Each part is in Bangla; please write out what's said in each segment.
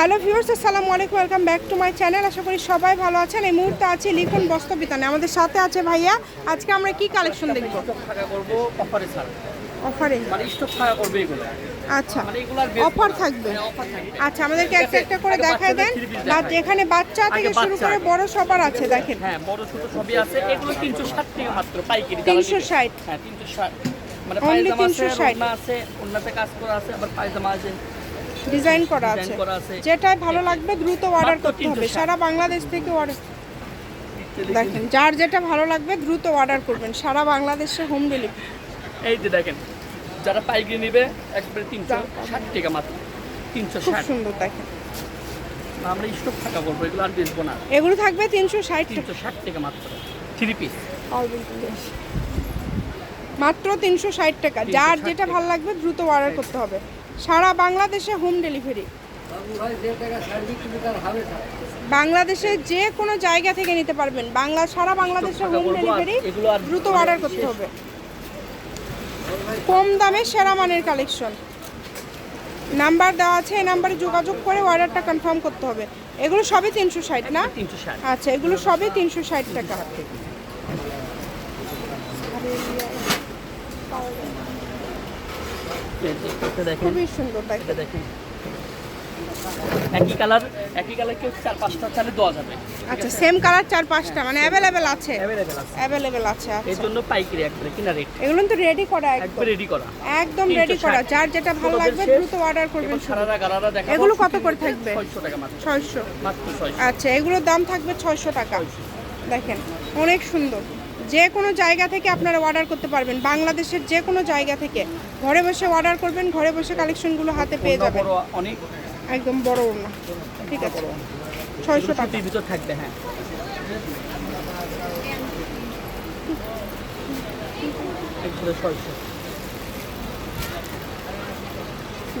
হ্যালো ভিউয়ার্স আসসালামু আলাইকুম welcome back to my channel. আশা করি সবাই ভালো আছেন। এই মুহূর্তে আছি লিখুন বস্তবিতানে আমাদের সাথে আছে ভাইয়া। আজকে আমরা কি কালেকশন দেখব? অফারে অফারে মানে আচ্ছা। মানে অফার থাকবে? আচ্ছা আমাদেরকে একটা একটা করে দেখায় দেন। যেখানে বাচ্চা থেকে শুরু করে বড় সবার আছে দেখেন। হ্যাঁ বড় ছোট সবই আছে। এগুলো তিনশো ষাট টাকা মাত্র পাইকারি। 360 হ্যাঁ তিনশো ষাট। মানে পায়জামা আছে 360 ওড়না আছে ওড়নাতে কাজ করা আছে আবার পায়জামা আছে। ডিজাইন করা আছে। যেটাই ভালো লাগবে দ্রুত অর্ডার করতে হবে। সারা বাংলাদেশ থেকে অর্ডার দেখেন যার যেটা ভালো লাগবে দ্রুত অর্ডার করবেন। সারা বাংলাদেশে হোম ডেলিভারি এই যে দেখেন যারা পাইকারি নেবে একবারে তিনশো ষাট টাকা মাত্র। তিনশো খুব ষাট। সুন্দর দেখেন। আমরা স্টক থাকা করব এগুলো আর বেচবো না। এগুলো থাকবে তিনশো ষাট তিনশো ষাট টাকা মাত্র। থ্রি পিস মাত্র তিনশো ষাট টাকা। যার যেটা। ভালো লাগবে দ্রুত অর্ডার করতে হবে। সারা বাংলাদেশে হোম ডেলিভারি। বাংলাদেশে যে কোনো জায়গা থেকে নিতে পারবেন। বাংলা সারা বাংলাদেশে হোম ডেলিভারি দ্রুত অর্ডার করতে হবে। কম দামে সেরা মানের কালেকশন নাম্বার দেওয়া আছে এই নাম্বারে যোগাযোগ করে অর্ডারটা কনফার্ম করতে হবে। এগুলো সবই তিনশো ষাট না? আচ্ছা এগুলো সবই তিনশো ষাট টাকা। খুবই সুন্দর এটা দেখেন। দেখেন। একই কালার একই কালার কেউ চার পাঁচটা চালে দেওয়া যাবে। আচ্ছা সেম কালার চার পাঁচটা মানে অ্যাভেলেবেল আছে। অ্যাভেলেবেল আছে। এর আচ্ছা। জন্য পাইকারি একবারে কিনা রেট এগুলো তো রেডি করা একদম। রেডি করা। একদম রেডি করা। যার যেটা ভালো লাগবে দ্রুত অর্ডার করবেন সারারা গারারা দেখা এগুলো কত করে থাকবে? টাকা মাত্র। মাত্র আচ্ছা এগুলোর দাম থাকবে ছয়শো টাকা। দেখেন অনেক সুন্দর। যে কোনো জায়গা থেকে আপনারা অর্ডার করতে পারবেন। বাংলাদেশের যে কোনো জায়গা থেকে। ঘরে বসে অর্ডার করবেন ঘরে বসে কালেকশনগুলো হাতে পেয়ে যাবেন। বড় অনেক একদম বড় ওড়না ঠিক আছে। ছয়শো এগুলো টাকা। সুতির ভিতর থাকবে হ্যাঁ।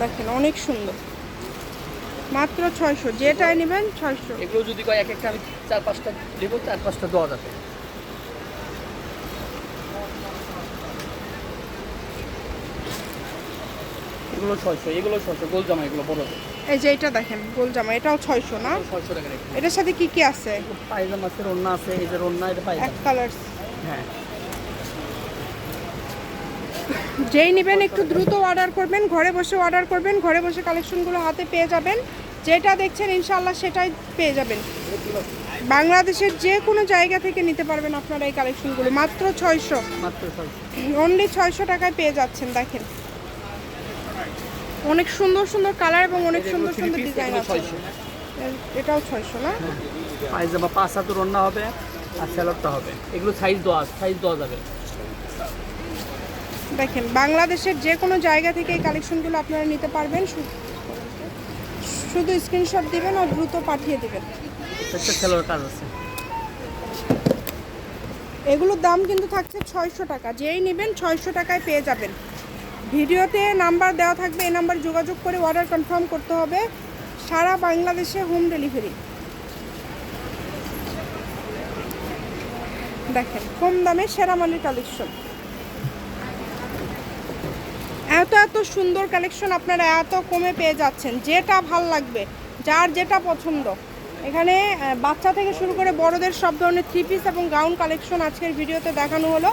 দেখেন অনেক সুন্দর। মাত্র ছয়শো। যেটাই নেবেন ছয়শো। এগুলো যদি কয় এক একটা আমি চার পাঁচটা দেবো চার পাঁচটা দেওয়া যাবে। এগুলো ছয়শো এগুলো ছয়শো গোল জামা এগুলো বড়। এই যে এটা দেখেন গোল জামা এটাও ছয়শো না? ছয়শো টাকা এটার সাথে কি কি আছে? পায়জামা আছে রন্না আছে এই যে রন্না এটা এক পায়জামা কালার। হ্যাঁ। যেই নেবেন একটু দ্রুত অর্ডার করবেন ঘরে বসে অর্ডার করবেন ঘরে বসে কালেকশনগুলো হাতে পেয়ে যাবেন। যেটা দেখছেন ইনশাল্লাহ সেটাই পেয়ে যাবেন। বাংলাদেশের যে কোনো জায়গা থেকে নিতে পারবেন আপনারা এই কালেকশনগুলো। মাত্র ছয়শো। অনলি ছয়শো। টাকায় পেয়ে যাচ্ছেন দেখেন। অনেক সুন্দর সুন্দর কালার এবং অনেক সুন্দর সুন্দর ডিজাইন আছে। এটাও ছয়শো না? পায়জামা পাঁচ হাতে রন্না হবে আর স্যালাডটা হবে। এগুলো সাইজ দেওয়া সাইজ দেওয়া যাবে। দেখেন বাংলাদেশের যে কোনো জায়গা থেকে এই কালেকশনগুলো আপনারা নিতে পারবেন। শুধু স্ক্রিনশট দিবেন আর দ্রুত পাঠিয়ে দিবেন। কাজ আছে। এগুলোর দাম কিন্তু থাকছে ছয়শো টাকা। যেই নেবেন ছয়শো টাকায় পেয়ে যাবেন। ভিডিওতে নাম্বার দেওয়া থাকবে এই নাম্বার যোগাযোগ করে অর্ডার কনফার্ম করতে হবে। সারা বাংলাদেশে হোম ডেলিভারি দেখেন কম দামে সেরা মানের কালেকশন এত এত সুন্দর কালেকশন আপনারা এত কমে পেয়ে যাচ্ছেন। যেটা ভালো লাগবে, যার যেটা পছন্দ। এখানে বাচ্চা থেকে শুরু করে বড়দের সব ধরনের থ্রি পিস এবং গাউন কালেকশন আজকের ভিডিওতে দেখানো হলো।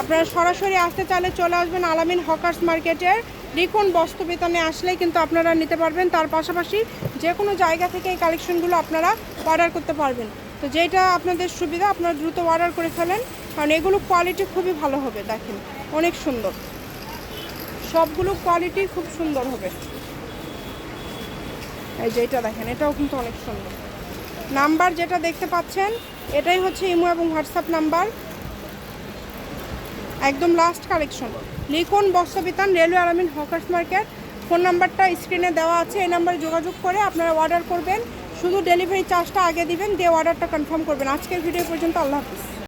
আপনারা সরাসরি আসতে চাইলে চলে আসবেন আলামিন হকার্স মার্কেটের। লিখুন বস্ত্রবেতনে আসলেই কিন্তু আপনারা নিতে পারবেন। তার পাশাপাশি যে কোনো জায়গা থেকে এই কালেকশনগুলো আপনারা অর্ডার করতে পারবেন। তো যেটা আপনাদের সুবিধা, আপনারা দ্রুত অর্ডার করে ফেলেন। কারণ এগুলো কোয়ালিটি খুবই ভালো হবে, দেখেন। অনেক সুন্দর। সবগুলো কোয়ালিটি খুব সুন্দর হবে। এই যে এটা দেখেন, এটাও কিন্তু অনেক সুন্দর। নাম্বার যেটা দেখতে পাচ্ছেন, এটাই হচ্ছে ইমো এবং হোয়াটসঅ্যাপ নাম্বার একদম লাস্ট কালেকশন লিখুন বস্ত্রবিতান, রেলওয়ে আরামিন, হকার্স মার্কেট। ফোন নাম্বারটা স্ক্রিনে দেওয়া আছে। এই নাম্বারে যোগাযোগ করে আপনারা অর্ডার করবেন। শুধু ডেলিভারি চার্জটা আগে দিবেন, দিয়ে অর্ডারটা কনফার্ম করবেন। আজকের ভিডিও পর্যন্ত, আল্লাহ হাফিজ।